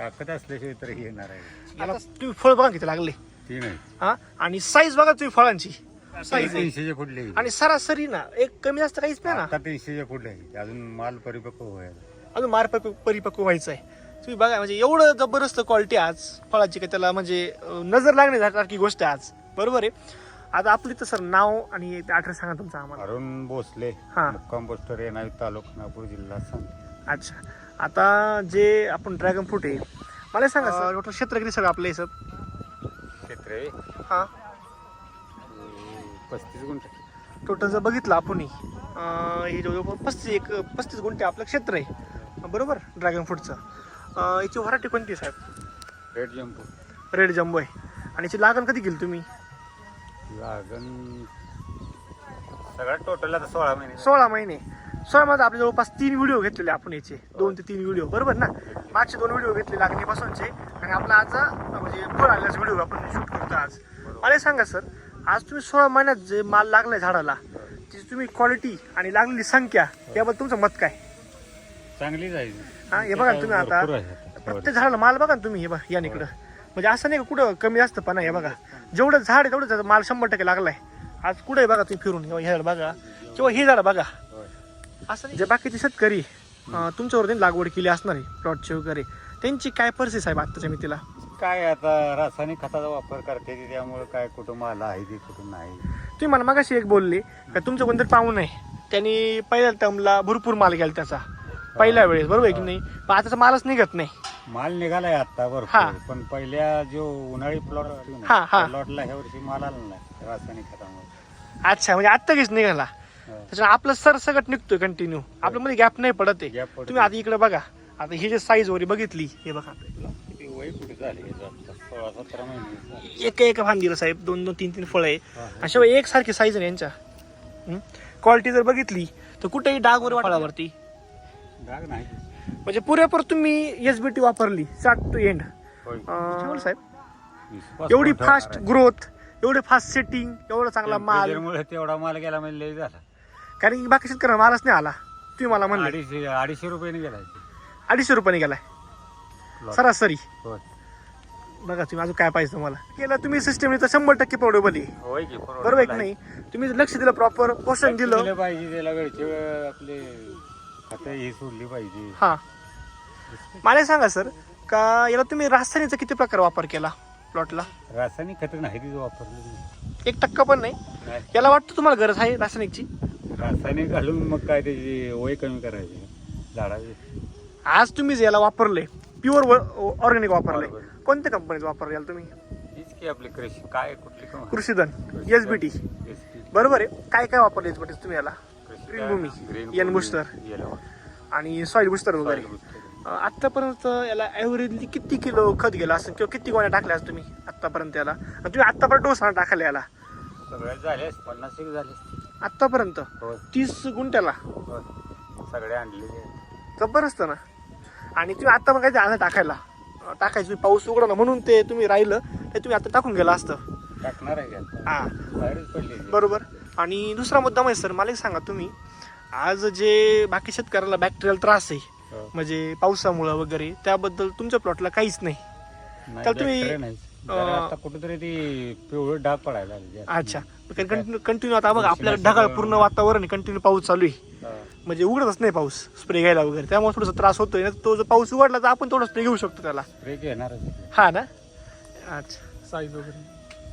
ताकद असल्याशिवाय तर हे येणार आहे. आता तुम्ही फळ बघा किती लागले. ती नाही. हा? आणि साईज बघा तुम्ही फळांची. साईज आहे तीनशेच्या पुढले आहे. आणि सरासरी ना एक कमी जास्त काहीच नाही ना? आता तीनशेच्या पुढले आहे अजून माल परिपक्व व्हायला अजून मार परि- परिपक्व व्हायचं आहे तुम्ही बघा म्हणजे एवढं जबरदस्त क्वालिटी आज फळाची का त्याला म्हणजे अं, नजर लागण्यासारखी गोष्ट आहे आज. बरोबर आहे? आता आपली तर सर नाव आणि ॲड्रेस सांगा तुमचा आम्हाला. अरुण भोसले हा. मुक्काम पोस्टर येणारी तालुका नागपूर जिल्हा सांग अच्छा. आता जे आपण ड्रॅगन फ्रूट आहे मला सांगा सर टोटल क्षेत्र किती सगळं आपलं सर क्षेत्र आहे. हां. पस्तीस गुंठ. टोटल जर बघितलं आपण हे जवळजवळ पस्तीस एक पस्तीस गुंठे आपलं क्षेत्र आहे. बरोबर? ड्रॅगन फ्रूटचं अं, याची व्हरायटी कोणती आहे, साहेब? रेड जम्पू रेड जम्बो आहे. आणि याची लागण कधी केली तुम्ही? लागण सगळ्यात टोटल आता सोळा महिने. सोळा महिने. सोळा मध्ये आपले जवळपास तीन व्हिडिओ घेतलेले आपण याचे. दोन ते तीन व्हिडिओ बरोबर ना? मागचे दोन व्हिडिओ घेतले लागणीपासूनचे. आणि आपला आज म्हणजे फळ आल्याच व्हिडिओ आपण शूट करतो आज. मला सांगा सर आज तुम्ही सोळा महिन्यात जे माल लागलाय झाडाला त्याची तुम्ही क्वालिटी आणि लागलेली संख्या याबद्दल तुमचं मत काय? चांगली जायची हा हे बघा ना तुम्ही आता. प्रत्येक झाडाला माल बघा ना तुम्ही हे बघा या इकडं म्हणजे असं नाही का कुठं कमी जास्त पण हे बघा. जेवढं झाड आहे तेवढं माल शंभर टक्के लागलाय. आज कुठे बघा तुम्ही फिरून हे झाड बघा. किंवा हे झाड बघा होय. असं. जे बाकीचे शेतकरी अं, तुमच्यावर त्यांनी लागवड केली असणार आहे प्लॉटची वगैरे त्यांची काय परिस्थिती साहेब आत्ताच्या मितीला काय आता रासायनिक खताचा वापर करते ते त्यामुळे काय कुठं माल आहे ते कुठं नाही तुम्ही मला मागाशी एक बोलले का तुमचं कोणतरी पाहून आहे त्यांनी पहिल्या टर्मला भरपूर माल गेला त्याचा पहिल्या वेळेस बरोबर आहे की नाही पण आताचा मालच निघत नाही माल निघालाय आता हा. बरोबर पण पहिल्या जो उन्हाळी प्लॉट हा, हा. प्लॉटला ह्या वर्षी माल आला नाही रासायनिक खतामुळे अच्छा म्हणजे आत्ता काहीच निघाला. त्याच्यामुळे आपलं सर सगळं निघतोय कंटिन्यू आपल्यामध्ये गॅप नाही पडत आहे. Gap पडत तुम्ही आता इकडे बघा. आता ही जे साईज वगैरे बघितली हे बघा. किती वय कुठे झाले याचं आता? सोळा सतरा महिने झाले. एक एक फांदीला साहेब दोन दोन तीन तीन फळं आहे. हा, हा. अशा एक सारखी साईज आहे यांच्या. क्वालिटी जर बघितली तर कुठेही डाग वगैरे फळावरती. डाग नाही. म्हणजे पुरेपूर तुम्ही एस बी टी वापरली स्टार्ट टू एंड होय. साहेब. एवढी फास्ट? ग्रोथ एवढे फास्ट सेटिंग एवढा चांगला माल. टेम्परेचरमुळे तेवढा माल गेला म्हणजे लय झाला. कारण की बाकी शेतकऱ्यांना मालच नाही आला. तुम्ही मला म्हणले. अडीचशे अडीचशे रुपयाने गेला. अडीचशे रुपयाने गेलाय. सरासरी. होय. बघा तुम्ही अजून काय पाहिजे तुम्हाला. केलं तुम्ही सिस्टम तर शंभर टक्के प्रॉडेबल आहे होय की बरोबर आहे की नाही? तुम्ही लक्ष दिलं प्रॉपर पोषण दिलं. पाहिजे त्याला वेळचे आपले ही सोडली पाहिजे. हा. मला सांगा सर का याला तुम्ही रासायनिकचा किती प्रकार वापर केला प्लॉटला रासायनिक खत नाही तिथे वापरलं एक टक्का पण नाही. नाही. याला वाटतं तुम्हाला गरज आहे रासायनिकची? रासायनिक घालून मग काय त्याची वय कमी करायची? झाडाची. आज तुम्ही जे याला वापरले प्युअर ऑर्गॅनिक वापरले बरोबर. कोणत्या कंपनीचं वापरले याला तुम्ही? हीच की आपली कृषी. काय कुठली? कृषीधन. कृषी एस बी टी. बरोबर आहे. काय काय वापरले एस बी टी तुम्ही याला? ग्रीन? Bhumi, N booster. आणि सॉइल बुस्टर वगैरे. अं, आतापर्यंत याला ॲव्हरेजली किती किलो खत गेला असेल किंवा किती गोण्या टाकल्या असं तुम्ही आतापर्यंत याला? आणि तुम्ही आतापर्यंत डोस टाकला याला? सगळे झाले पन्नास एक झाले. आतापर्यंत होय. तीस गुंठ्याला? होय. सगळे आणलेले जबरदस्त ना? आणि तुम्ही आता मग काय आणलं टाकायला. अं, टाकायचं तुम्ही पाऊस उघडा ना म्हणून ते तुम्ही राहिलं ते तुम्ही आता टाकून गेला असतं. टाकणार आहे की? आता हा. बाहेरच पडले बरोबर. आणि दुसरा मुद्दा म्हणजे सर मला एक सांगा तुम्ही. आज जे बाकी शेतकऱ्याला बॅक्टेरियल त्रास आहे हो. म्हणजे पावसामुळं वगैरे त्याबद्दल तुमच्या प्लॉटला काहीच नाही. तर तुम्ही, नाही. जरा आता कुठेतरी ती पिवळं डाग पडायला लागले जास्त. अच्छा. कंटिन्यू कंटिन्यू आता बघा आपल्या ढगाळ पूर्ण वातावरण कंटिन्यू पाऊस चालू आहे. हा. म्हणजे उघडतच नाही पाऊस स्प्रे घ्यायला वगैरे. त्यामुळे थोडासा त्रास होतोय. ना तो जर पाऊस उघडला तर आपण थोडं स्प्रे घेऊ शकतो त्याला. स्प्रे घेणारच हा ना? अच्छा. साईज वगैरे.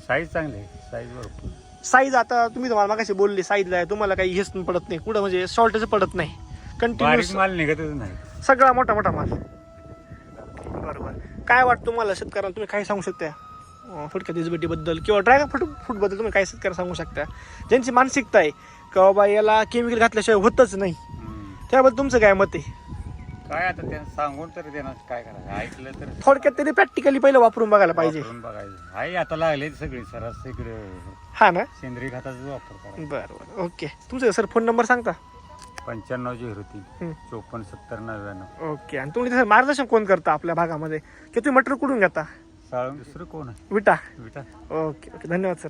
साईज चांगली आहे. साईज भरपूर. साईज आता तुम्ही तुम्हाला मागाशी बोलले साईजला आहे. तुम्हाला काही हेच पडत नाही. कुठं म्हणजे शॉर्टेज पडत नाही. बारीक कंटिन्यू माल निघतच नाही. सगळा मोठा मोठा माल. काय वाटतं तुम्हाला शेतकऱ्यांना? तुम्ही काय सांगू शकता? फुटक्या बद्दल किंवा ड्रॅगन फ्रूट फ्रूटबद्दल तुम्ही काय शेतकऱ्यांना सांगू शकता? ज्यांची मानसिकता आहे की बाबा याला केमिकल घातल्याशिवाय होतच नाही. त्याबद्दल तुमचं काय मत आहे? काय आता त्यांना सांगून तर त्यांना काय करायचं? ऐकलं तर थोडक्यात तरी प्रॅक्टिकली पहिलं वापरून बघायला पाहिजे. वापरून बघायचं. आहे आता लागले सगळे सरास इकडे. हा ना? सेंद्रिय खताचा वापर करा बरं बरं. ओके. तुमचं सर फोन नंबर सांगता? पंच्याण्णव झिरो हम्म. चोपन्न सत्तर नव्याण्णव. ओके. आणि तुम्ही त्याचं मार्गदर्शन कोण करता आपल्या भागामध्ये? की तुम्ही मटेरियल कुठून घेता? दुसरं कोण आहे? विटा. विटा. Okay okay. धन्यवाद सर.